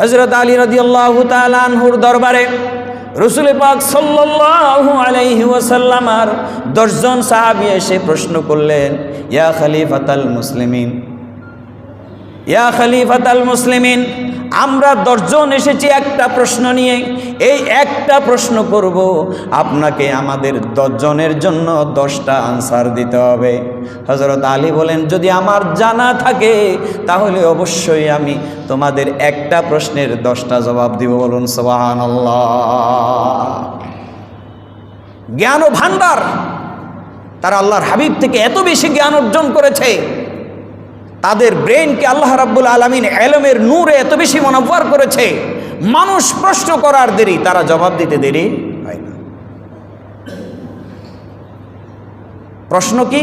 হজরত আলী রদিয়াল্লাহ তালানহুর দরবারে রসুল পাক সাল্লু আলাইহি ওয়াসাল্লাম দশজন সাহাবি এসে প্রশ্ন করলেন, ইয়া খলিফাতাল মুসলিমিন, ইয়া খলিফাতাল মুসলিমিন। আমরা দশজন এসেছি একটা প্রশ্ন নিয়ে। এই একটা প্রশ্ন করব, আপনাকে আমাদের দশজনের জন্য দশটা আনসার দিতে হবে। হজরত আলী বলেন, যদি আমার জানা থাকে, তাহলে অবশ্যই আমি তোমাদের একটা প্রশ্নের দশটা জবাব দিব। বলুন সবাহান জ্ঞান ও ভান্ডার তারা আল্লাহর হাবিব থেকে এত বেশি জ্ঞান অর্জন করেছে। তাদের ব্রেনকে আল্লাহ রাব্বুল আলমিন এলমের নূরে এত বেশি মনোভার করেছে, মানুষ প্রশ্ন করার দেরি, তারা জবাব দিতে দেরি হয় না। প্রশ্ন কি?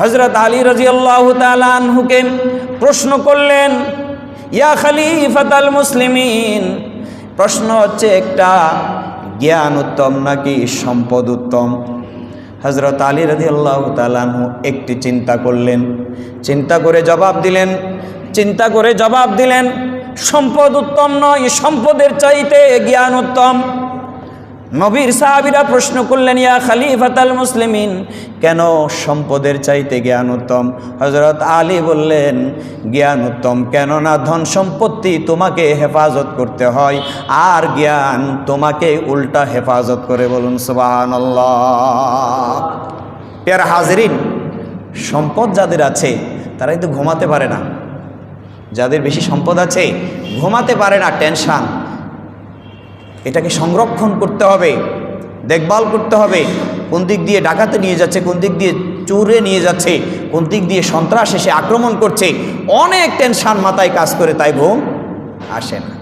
হজরত আলী রাজি আল্লাহ তালহুকে প্রশ্ন করলেন, ইয়া খালিফাত আল মুসলিমিন? প্রশ্ন হচ্ছে, একটা জ্ঞান উত্তম নাকি সম্পদ উত্তম? হজরত আলী রাজি আল্লাহ তালানহু একটি চিন্তা করলেন। চিন্তা করে জবাব দিলেন, চিন্তা করে জবাব দিলেন, সম্পদ উত্তম নয়, সম্পদের চাইতে জ্ঞান উত্তম। নবীর সাহাবিরা প্রশ্ন করলেন, ইয়া খালিফাতাল মুসলিমিন, কেন সম্পদের চাইতে জ্ঞান উত্তম হজরত আলী বললেন জ্ঞান উত্তম কেননা ধন সম্পত্তি তোমাকে হেফাজত করতে হয়, আর জ্ঞান তোমাকে উল্টা হেফাজত করে। বলুন সুবাহান পেয়ার হাজরিন, সম্পদ যাদের আছে তারা কিন্তু ঘুমাতে পারে না। যাদের বেশি সম্পদ আছে, ঘুমাতে পারে না, টেনশান। এটাকে সংরক্ষণ করতে হবে, দেখভাল করতে হবে। কোন দিক দিয়ে ডাকাতে নিয়ে যাচ্ছে, কোন দিক দিয়ে চুরে নিয়ে যাচ্ছে, কোন দিক দিয়ে সন্ত্রাস এসে আক্রমণ করছে, অনেক টেনশান মাথায় কাজ করে তাই ঘুম আসে না।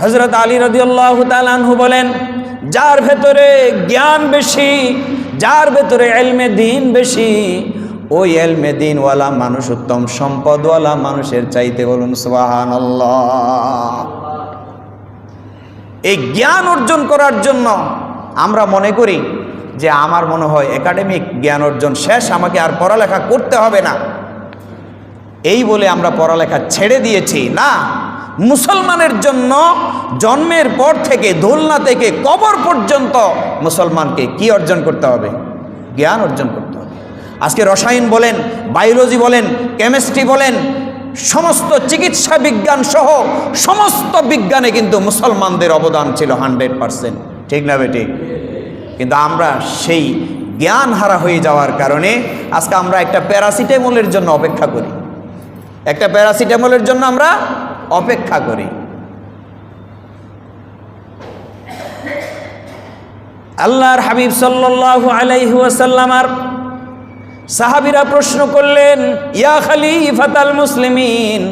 হজরত আলী তালানহু বলেন, যার ভেতরে জ্ঞান বেশি, যার ভেতরে এলমে দিন বেশি, ওই এলমে দিনওয়ালা মানুষ উত্তম সম্পদওয়ালা মানুষের চাইতে বলুন সোহান এই জ্ঞান অর্জন করার জন্য আমরা মনে করি যে আমার মনে হয় একাডেমিক জ্ঞান অর্জন শেষ, আমাকে আর পড়ালেখা করতে হবে না। এই বলে আমরা পড়ালেখা ছেড়ে দিয়েছি। না, মুসলমানের জন্য জন্মের পর থেকে, দোলনা থেকে কবর পর্যন্ত মুসলমানকে কি অর্জন করতে হবে? জ্ঞান অর্জন করতে হবে। আজকে রসায়ন বলেন বায়োলজি বলেন কেমিস্ট্রি বলেন সমস্ত চিকিৎসা বিজ্ঞান সহ সমস্ত বিজ্ঞানে কিন্তু মুসলমানদের অবদান ছিল হান্ড্রেড পারসেন্ট। ঠিক না বেটি? কিন্তু আমরা সেই জ্ঞান হারা হয়ে যাওয়ার কারণে আজকে আমরা একটা প্যারাসিটামলের জন্য অপেক্ষা করি। একটা প্যারাসিটামলের জন্য আমরা অপেক্ষা করি। আল্লাহর হাবিব সাল্লাল্লাহু আলাইহি ওয়াসাল্লামার সাহাবিরা প্রশ্ন করলেন, ইয়া খালিফাতাল মুসলিমিন?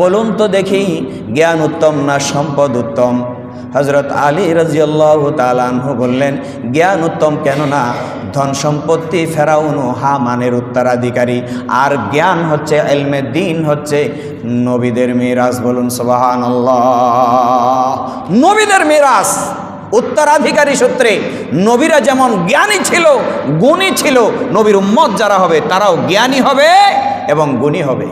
বলুন তো দেখি, জ্ঞান উত্তম না সম্পদ উত্তম? হজরত আলী রাজিয়াল্লাহ তালানহু বললেন, জ্ঞান উত্তম কেননা ধন সম্পত্তি ফেরাউনু হামানের উত্তরাধিকারী। আর জ্ঞান হচ্ছে এলমে দিন হচ্ছে, নবীদের মিরাজ বলুন সোবাহান নবীদের মিরাজ। উত্তরাধিকারী সূত্রে নবীরা যেমন জ্ঞানী ছিল, গুণী ছিল, নবীর উম্মত যারা হবে তারাও জ্ঞানী হবে এবং গুণী হবে।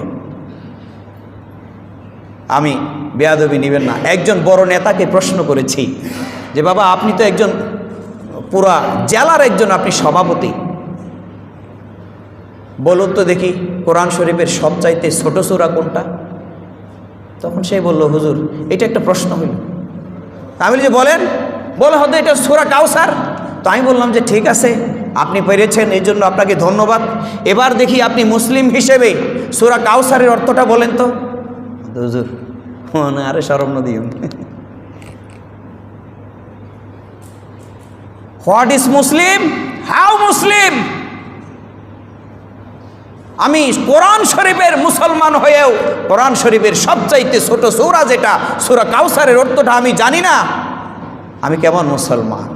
আমি বেয়াদবি নেবেন না। একজন বড় নেতাকে প্রশ্ন করেছি যে, বাবা, আপনি তো একজন পুরা জেলার একজন, আপনি সভাপতি। বলুন তো দেখি, কোরআন শরীফের সবচাইতে ছোট সুরা কোনটা? তখন সে বলল, হুজুর, এটা একটা প্রশ্ন হইল। আমি যে বলেন। বলে হতো এটা সুরা কাউসার তো আমি বললাম যে ঠিক আছে, আপনি পেরেছেন, এই জন্য আপনাকে ধন্যবাদ। এবার দেখি আপনি মুসলিম হিসেবে সুরা কাউসারের অর্থটা বলেন তো। হুজুর আরে সরম নদী। What is Muslim how Muslim আমি কোরআন শরীফের মুসলমান হয়েও কোরআন শরীফের সবচাইতে ছোট সৌরা যেটা সুরা কাউসারের অর্থটা আমি জানি না। আমি কেমন মুসলমান?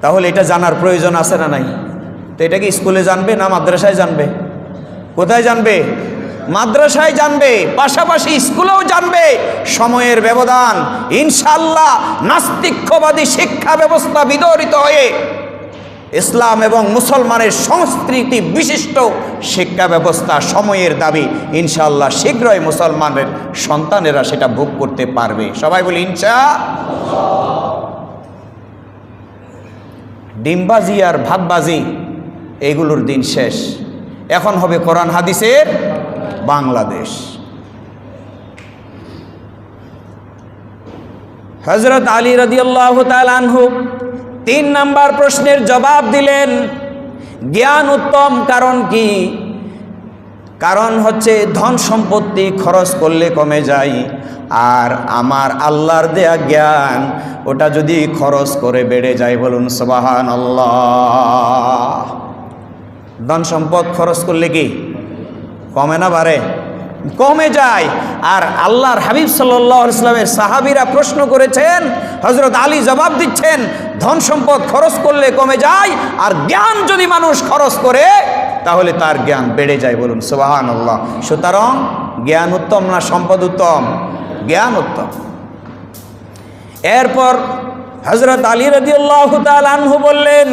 তাহলে এটা জানার প্রয়োজন আছে না নাই? তো এটা কি স্কুলে জানবে না মাদ্রাসায় জানবে? কোথায় জানবে? মাদ্রাসায় জানবে, পাশাপাশি স্কুলেও জানবে। সময়ের ব্যবধান ইনশাল্লাহ নাস্তিক্যবাদী শিক্ষা ব্যবস্থা বিদরিত হয়ে ইসলাম এবং মুসলমানের সংস্কৃতি বিশিষ্ট শিক্ষা ব্যবস্থা সময়ের দাবি। ইনশাআল্লাহ শীঘ্রই মুসলমানের সন্তানেরা সেটা ভোগ করতে পারবে। সবাই বলি ইনশা ডিমবাজি আর ভাতবাজি, এগুলোর দিন শেষ। এখন হবে কোরআন হাদিসের বাংলাদেশ। হজরত আলী রদিয়াল্লাহ তালানহু তিন নাম্বার প্রশ্নের জবাব দিলেন, জ্ঞান উত্তম কারণ কি? কারণ হচ্ছে ধন সম্পত্তি খরচ করলে কমে যায়, আর আমার আল্লাহর দেয়া জ্ঞান ওটা যদি খরচ করে বেড়ে যায় বলুন সবাহান আল্লাহ ধন সম্পদ খরচ করলে কি? কমে না বাড়ে? কমে যায়। আর আল্লাহর হাবিব সাল্লাহ ইসলামের সাহাবিরা প্রশ্ন করেছেন হজরত আলী জবাব দিচ্ছেন, ধন সম্পদ খরচ করলে কমে যায়, আর জ্ঞান যদি মানুষ খরচ করে, তাহলে তার জ্ঞান বেড়ে যায় বলুন সুবাহান আল্লাহ সুতরাং জ্ঞান উত্তম না সম্পদ উত্তম? জ্ঞান উত্তম। এরপর হজরত আলী রদিউল্লাহ আনহু বললেন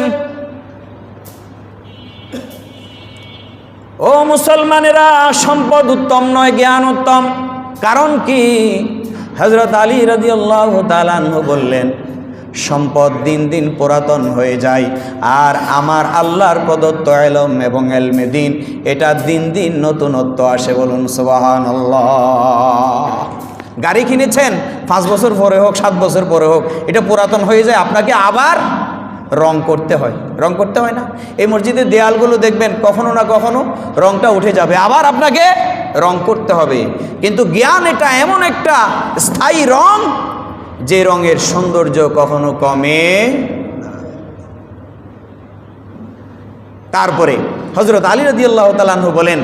ও মুসলমানেরা, সম্পদ উত্তম নয়, জ্ঞান উত্তম। কারণ কি? হজরত আলী রদি আল্লাহ তালানহু বললেন, সম্পদ দিন দিন পুরাতন হয়ে যায়, আর আমার আল্লাহর প্রদত্ত এলম এবং এলমে দিন, এটা দিন দিন নতুনত্ব আসে বলুন সুবাহান গাড়ি কিনেছেন, পাঁচ বছর পরে হোক, সাত বছর পরে হোক, এটা পুরাতন হয়ে যায়, আপনাকে আবার রং করতে হয়। রং করতে হয় না। এই মসজিদের দেয়ালগুলো দেখবেন কখনো না কখনো রংটা উঠে যাবে। আবার আপনাকে রং করতে হবে। কিন্তু জ্ঞান এটা এমন একটা স্থায়ী রং যে রঙের সৌন্দর্য কখনো কমে তারপরে হজরত আলী রদি আল্লাহ তালাহু বলেন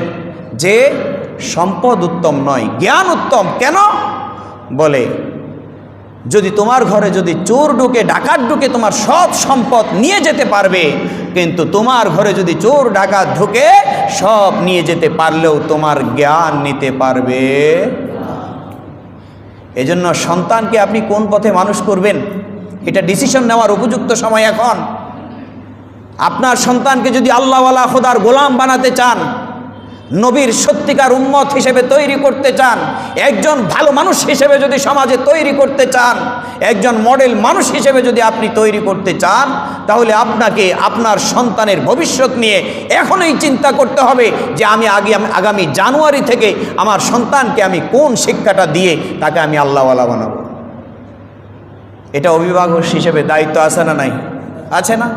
যে সম্পদ উত্তম নয়, জ্ঞান উত্তম। কেন? বলে যদি তোমার ঘরে যদি চোর ঢুকে, ডাকাত ঢুকে তোমার সব সম্পদ নিয়ে যেতে পারবে, কিন্তু তোমার ঘরে যদি চোর, ডাকাত ঢুকে, সব নিয়ে যেতে পারলেও তোমার জ্ঞান নিতে পারবে এজন্য সন্তানকে আপনি কোন পথে মানুষ করবেন? এটা ডিসিশন নেওয়ার উপযুক্ত সময় এখন। আপনার সন্তানকে যদি আল্লাহওয়ালা, খোদার গোলাম বানাতে চান নবীর সত্যিকার উম্মত হিসেবে তৈরি করতে চান, একজন ভালো মানুষ হিসেবে যদি সমাজে তৈরি করতে চান, একজন মডেল মানুষ হিসেবে যদি আপনি তৈরি করতে চান, তাহলে আপনাকে আপনার সন্তানের ভবিষ্যৎ নিয়ে এখনই চিন্তা করতে হবে যে আমি আগে আগামী জানুয়ারি থেকে আমার সন্তানকে আমি কোন শিক্ষাটা দিয়ে তাকে আমি আল্লাহওয়ালা বানাবো। এটা অভিভাবক হিসেবে দায়িত্ব আছে না নাই? আছে না?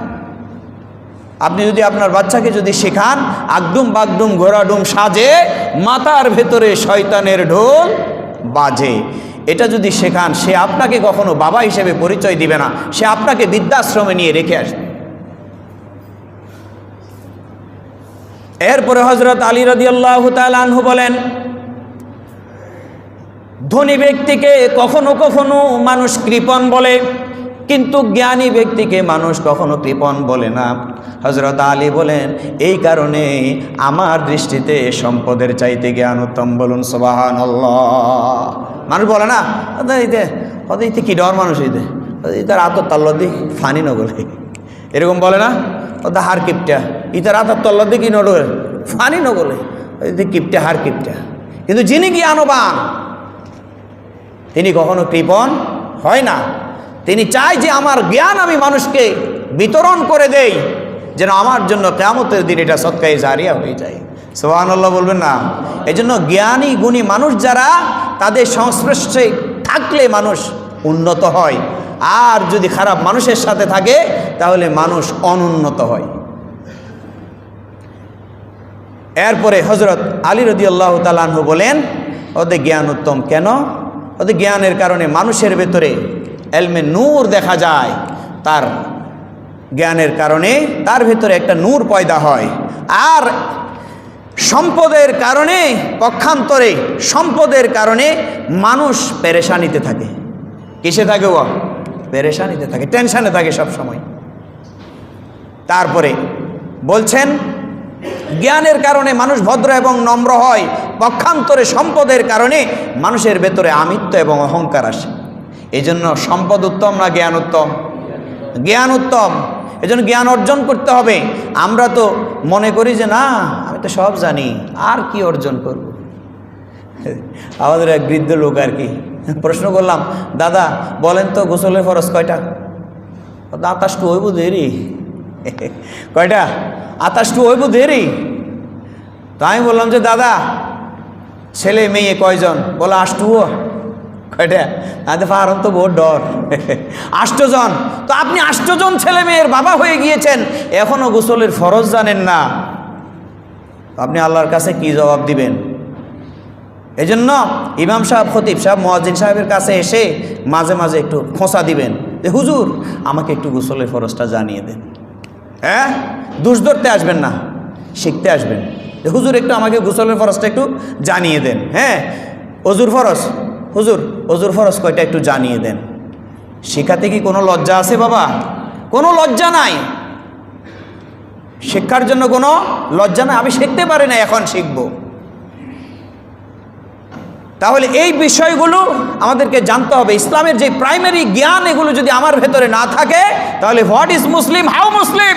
আপনি যদি আপনার বাচ্চাকে যদি শেখান, আগডুম বাগডুম ঘোরাডুম সাজে, মাথার ভেতরে শয়তানের ঢোল বাজে। এটা যদি শেখান, সে আপনাকে কখনো বাবা হিসেবে পরিচয় দিবে না, সে আপনাকে বৃদ্ধাশ্রমে নিয়ে রেখে আসবে। এরপরে হজরত আলী রদি আল্লাহ আনহু বলেন, ধনী ব্যক্তিকে কখনো কখনো মানুষ কৃপণ বলে। কিন্তু জ্ঞানী ব্যক্তিকে মানুষ কখনো কৃপণ বলে না। হজরত আলী বলেন, এই কারণে আমার দৃষ্টিতে সম্পদের চাইতে জ্ঞান উত্তম বলুন সবাহান মানুষ বলে না ইতে কি ডর মানুষ ইতে ইতার আতর তাল্লদি ফানি নগলে। এরকম বলে না ওদের হার কিপটা ইতার তল্লদি কি নগলে ফানি নগলে কিপটা হার কিপটা। কিন্তু যিনি জ্ঞানবান, তিনি কখনো কৃপণ হয় না। তিনি চায় যে আমার জ্ঞান আমি মানুষকে বিতরণ করে দেই, যেন আমার জন্য কেমতের দিন এটা সৎকাই জারিয়া হয়ে যায়। সোহান আল্লাহ বলবেন না। এই জন্য জ্ঞানী, গুণী মানুষ যারা, তাদের সংস্পর্শে থাকলে মানুষ উন্নত হয়। আর যদি খারাপ মানুষের সাথে থাকে, তাহলে মানুষ অনুন্নত হয়। এরপরে হজরত আলী রদি আল্লাহ তালাহু বলেন, ওদের জ্ঞান উত্তম কেন? ওদের জ্ঞানের কারণে মানুষের ভেতরে এলমে নূর দেখা যায়। তার জ্ঞানের কারণে তার ভেতরে একটা নূর পয়দা হয়। আর সম্পদের কারণে, পক্ষান্তরে সম্পদের কারণে মানুষ পেরেশানিতে থাকে। কিসে থাকে ও? পেরেশানিতে থাকে, টেনশানে থাকে সব সময় তারপরে বলছেন, জ্ঞানের কারণে মানুষ ভদ্র এবং নম্র হয়, পক্ষান্তরে সম্পদের কারণে মানুষের ভেতরে আমিত্ব এবং অহংকার আসে। এই জন্য সম্পদ উত্তম না জ্ঞান উত্তম? জ্ঞান উত্তম। এজন্য জ্ঞান অর্জন করতে হবে। আমরা তো মনে করি যে, না, আমি তো সব জানি। আর কি অর্জন করব? আমাদের এক বৃদ্ধ লোক আর কি প্রশ্ন করলাম, দাদা, বলেন তো গোসলের ফরজ কয়টা? আতাশটু হইব দেরি। কয়টা? আতাশটু হইব দেরি। তো আমি বললাম যে, দাদা, ছেলে, মেয়ে কয়জন? বলো আষ্টুও কয়টা? আদে তো বহুত ডর। আষ্টজন। তো আপনি আষ্টজন ছেলে মেয়ের বাবা হয়ে গিয়েছেন এখনও গোসলের ফরজ জানেন না। আপনি আল্লাহর কাছে কি জবাব দিবেন? এজন্য ইমাম সাহেব, খতিব সাহেব মহাজিন সাহেবের কাছে এসে মাঝে মাঝে একটু খোঁচা দিবেন যে, হুজুর, আমাকে একটু গোসলের ফরজটা জানিয়ে দেন। হ্যাঁ? দুষ ধরতে আসবেন না। শিখতে আসবেন। হুজুর, একটু আমাকে গোসলের ফরজটা একটু জানিয়ে দেন। হ্যাঁ? অজুর ফরজ। হুজুর অজুর ফরজ কয়টা একটু জানিয়ে দেন। শেখাতে কি কোনো লজ্জা আছে বাবা? কোনো লজ্জা নাই। শিক্ষার জন্য কোনো লজ্জা নাই। আমি শিখতে পারি না, এখন শিখব। তাহলে এই বিষয়গুলো আমাদেরকে জানতে হবে। ইসলামের যে প্রাইমারি জ্ঞান, এগুলো যদি আমার ভেতরে না থাকে, তাহলে what is Muslim how Muslim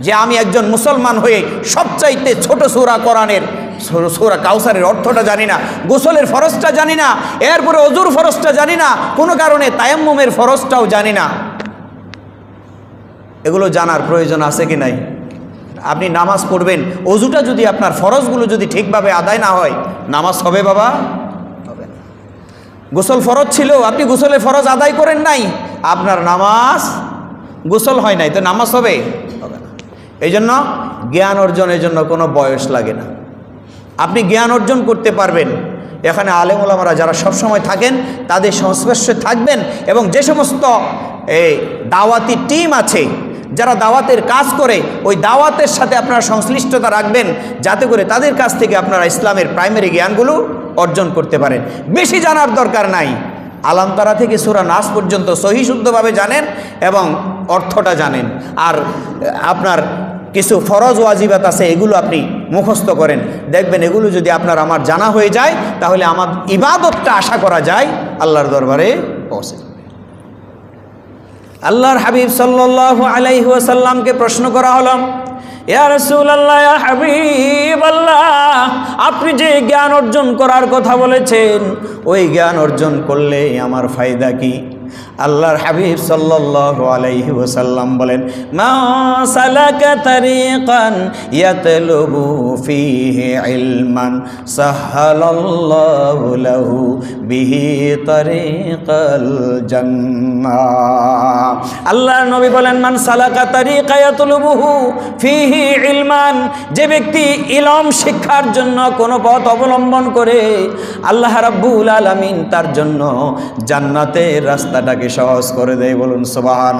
যে আমি একজন মুসলমান হয়ে সবচাইতে ছোট সুরা কোরআনের সৌরা কাউসারের অর্থটা জানি না, গোসলের ফরজটা জানি না, এরপরে অজুর ফরজটা জানি না, কোনো কারণে তায়াম্মুমের ফরজটাও জানি না। এগুলো জানার প্রয়োজন আছে কি নাই? আপনি নামাজ পড়বেন, অজুটা যদি আপনার ফরজগুলো যদি ঠিকভাবে আদায় না হয়, নামাজ হবে বাবা? হবে গোসল ফরজ ছিল, আপনি গোসলের ফরজ আদায় করেন নাই, আপনার নামাজ গোসল হয় নাই, তো নামাজ হবে? হবে না। এই জন্য জ্ঞান অর্জনের জন্য কোনো বয়স লাগে না। আপনি জ্ঞান অর্জন করতে পারবেন। এখানে আলেম ওলামারা যারা সবসময় থাকেন, তাদের সংস্পর্শে থাকবেন এবং যে সমস্ত এই দাওয়াতি টিম আছে, যারা দাওয়াতের কাজ করে, ওই দাওয়াতের সাথে আপনারা সংশ্লিষ্টতা রাখবেন, যাতে করে তাদের কাছ থেকে আপনারা ইসলামের প্রাইমারি জ্ঞানগুলো অর্জন করতে পারেন। বেশি জানার দরকার নাই। আলামতারা থেকে সুরা নাস পর্যন্ত সহি শুদ্ধভাবে জানেন এবং অর্থটা জানেন। আর আপনার কিছু ফরজ ওয়াজিবাত আছে, এগুলো আপনি মুখস্থ করেন। দেখবেন এগুলো যদি আপনার আমার জানা হয়ে যায়, তাহলে আমার ইবাদতটা আশা করা যায়, আল্লাহর দরবারে পৌঁছে আল্লাহর হাবিব সাল্লাল্লাহু আলাইহি ওয়াসাল্লামকে প্রশ্ন করা হলো রাসূলুল্লাহ, ইয়া আপনি যে জ্ঞান অর্জন করার কথা বলেছেন, ওই জ্ঞান অর্জন করলে আমার ফায়দা কি? আল্লাহর হাবিব সাল্লাল্লাহু বলেন, মা নবী বলেন, মান সালাকা তারিকা ইয়াতলুবুহু ফীহি ইলমান, যে ব্যক্তি ইলম শিক্ষার জন্য কোনো পথ অবলম্বন করে আল্লাহ রাব্বুল আলামিন তার জন্য জান্নাতের রাস্তাটাকে সহজ করে দেয় বলুন সুবাহান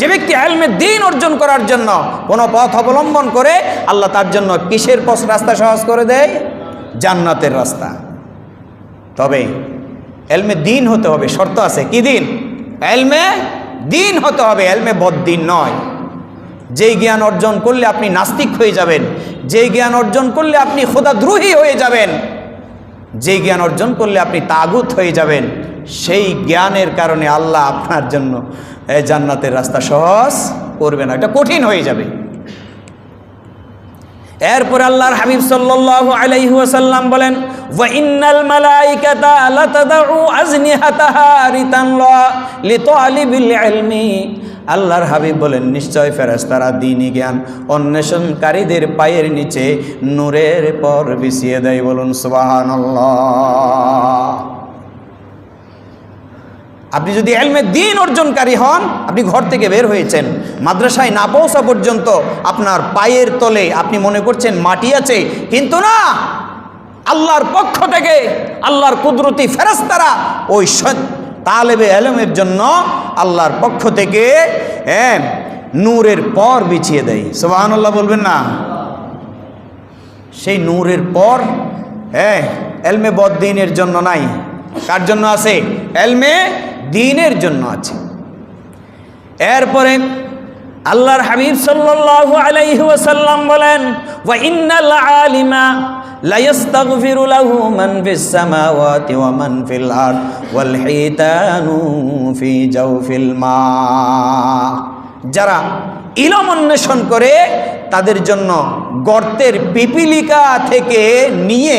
যে ব্যক্তি আলমে দিন অর্জন করার জন্য কোনো পথ অবলম্বন করে, আল্লাহ তার জন্য কিসের পথ রাস্তা সহজ করে দেয়? জান্নাতের রাস্তা। তবে এলমে দিন হতে হবে, শর্ত আছে কি দিন? এলমে দিন হতে হবে, এলমে বদ্দিন নয়। যেই জ্ঞান অর্জন করলে আপনি নাস্তিক হয়ে যাবেন, যেই জ্ঞান অর্জন করলে আপনি খোদাদ্রোহী হয়ে যাবেন। যে জ্ঞান অর্জন করলে আপনি তাগুত হয়ে যাবেন, সেই জ্ঞানের কারণে আল্লাহ আপনার জন্য জান্নাতের রাস্তা সহজ করবে না, এটা কঠিন হয়ে যাবে। এরপর আল্লাহর হাবিব সাল্লাল্লাহু বলেন ওয়া আল্লাহর হাবিব বলেন, নিশ্চয় ফেরেশতারা দ্বীনি জ্ঞান অন্বেষণকারীদের পায়ের নিচে নূরের পর বিছিয়ে দেয়। বলুন, সুবহানাল্লাহ। আপনি যদি এলমে দিন অর্জনকারী হন, আপনি ঘর থেকে বের হয়েছেন, মাদ্রাসায় না পৌঁছা পর্যন্ত আপনার পায়ের তলে আপনি মনে করছেন মাটি আছে, কিন্তু না, আল্লাহর পক্ষ থেকে, আল্লাহর কুদরতি ফেরেস্তারা ওই তালেবে এলমের জন্য আল্লাহর পক্ষ থেকে হ্যাঁ নূরের পর বিছিয়ে দেয়। সোবাহান আল্লাহ বলবেন না? সেই নূরের পর হ্যাঁ এলমে বদ্দিনের জন্য নাই। কার জন্য আছে? এলমে দিনের জন্য আছে। এরপরে আল্লাহর হাবিব সাল্লাল্লাহু আলাইহি ওয়াসাল্লাম বলেন, ওয়া ইন্নাল আলিমা লা ইস্তাগফিরু লাহু মান ফিস সামাওয়াতি ওয়া মান ফিল আরদ ওয়াল হিতানু ফি জাওফিল মা। যারা ইলম অন্বেষণ করে, তাদের জন্য গর্তের পিপিলিকা থেকে নিয়ে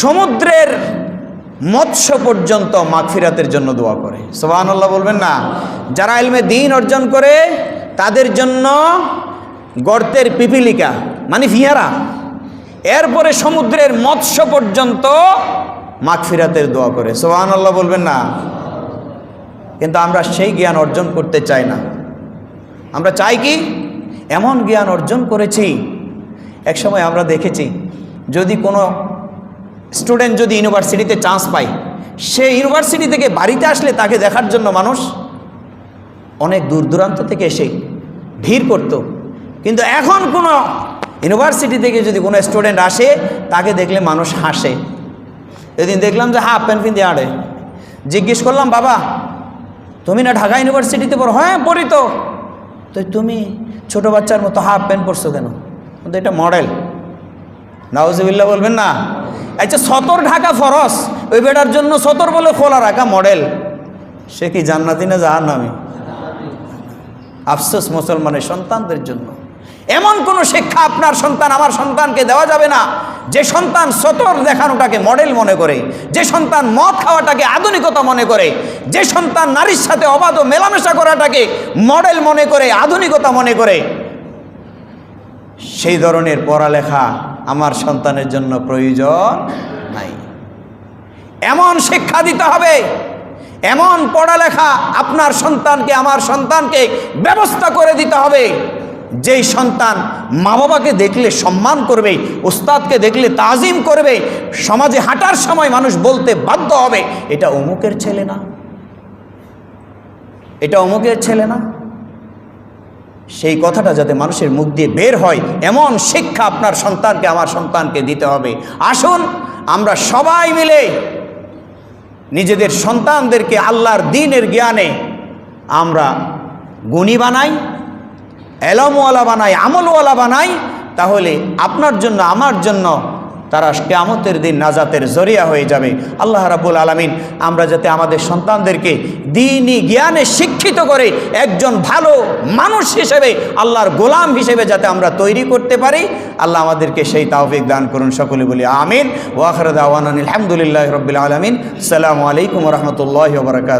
সমুদ্রের মৎস্য পর্যন্ত মাগফিরাতের জন্য দোয়া করে। সোবাহান্লাহ বলবেন না। যারা ইলমে দিন অর্জন করে তাদের জন্য গর্তের পিপিলিকা মানে ফিয়ারা এরপরে সমুদ্রের মৎস্য পর্যন্ত মাগফিরাতের দোয়া করে। সোবাহান্লাহ বলবেন না। কিন্তু আমরা সেই জ্ঞান অর্জন করতে চাই না। আমরা চাই কি? এমন জ্ঞান অর্জন করেছি। একসময় আমরা দেখেছি, যদি কোনো স্টুডেন্ট যদি ইউনিভার্সিটিতে চান্স পায়, সে ইউনিভার্সিটি থেকে বাড়িতে আসলে তাকে দেখার জন্য মানুষ অনেক দূর দূরান্ত থেকে এসে ভিড় করত। কিন্তু এখন কোনো ইউনিভার্সিটি থেকে যদি কোনো স্টুডেন্ট আসে, তাকে দেখলে মানুষ হাসে। এদিন দেখলাম যে হাফ প্যান্ট পিন্ধে আড়ে জিজ্ঞেস করলাম, বাবা, তুমি না ঢাকা ইউনিভার্সিটিতে পড়ো? হ্যাঁ পড়ি তো। তো তুমি ছোট বাচ্চার মতো হাফ প্যান্ট পরছো কেন? কিন্তু এটা মডেল নাউজিবিল্লা বলবেন না। আচ্ছা সতর ঢাকা ফরস ওই বেটার জন্য সতর বলে খোলা রাখা মডেল সে কি জান্নাতি না জাহার নামে আফসোস মুসলমানের সন্তানদের জন্য। এমন কোনো শিক্ষা আপনার সন্তান আমার সন্তানকে দেওয়া যাবে না। যে সন্তান সতর দেখানোটাকে মডেল মনে করে, যে সন্তান মদ খাওয়াটাকে আধুনিকতা মনে করে, যে সন্তান নারীর সাথে অবাধ মেলামেশা করাটাকে মডেল মনে করে, আধুনিকতা মনে করে, সেই ধরনের পড়ালেখা আমার সন্তানের জন্য প্রয়োজন নাই। এমন শিক্ষা দিতে হবে এমন পড়ালেখা আপনার সন্তানকে, আমার সন্তানকে ব্যবস্থা করে দিতে হবে। যেই সন্তান মা বাবাকে দেখলে সম্মান করবে ওস্তাদকে দেখলে তাজিম করবে, সমাজে হাঁটার সময় মানুষ বলতে বাধ্য হবে, এটা অমুকের ছেলে না। এটা অমুকের ছেলে না। সেই কথাটা যাতে মানুষের মুখ দিয়ে বের হয়, এমন শিক্ষা আপনার সন্তানকে, আমার সন্তানকে দিতে হবে। আসুন, আমরা সবাই মিলে নিজেদের সন্তানদেরকে আল্লাহর দিনের জ্ঞানে আমরা গুণী বানাই, এলমওয়ালা বানাই, আমলওয়ালা বানাই, তাহলে আপনার জন্য, আমার জন্য তারা কেয়ামতের দিন নাজাতের জরিয়া হয়ে যাবে। আল্লাহ রাবুল আলমিন আমরা যাতে আমাদের সন্তানদেরকে দিনই জ্ঞানে শিক্ষিত করে একজন ভালো মানুষ হিসেবে, আল্লাহর গোলাম হিসেবে যাতে আমরা তৈরি করতে পারি, আল্লাহ আমাদেরকে সেই তাওফিক দান করুন, সকলে বলি আমিন। ওয়াখরদ আওয়ান আলহামদুলিল্লাহ রবিল আলমিন। সালামু আলাইকুম রহমতুল্লাহ বরকাত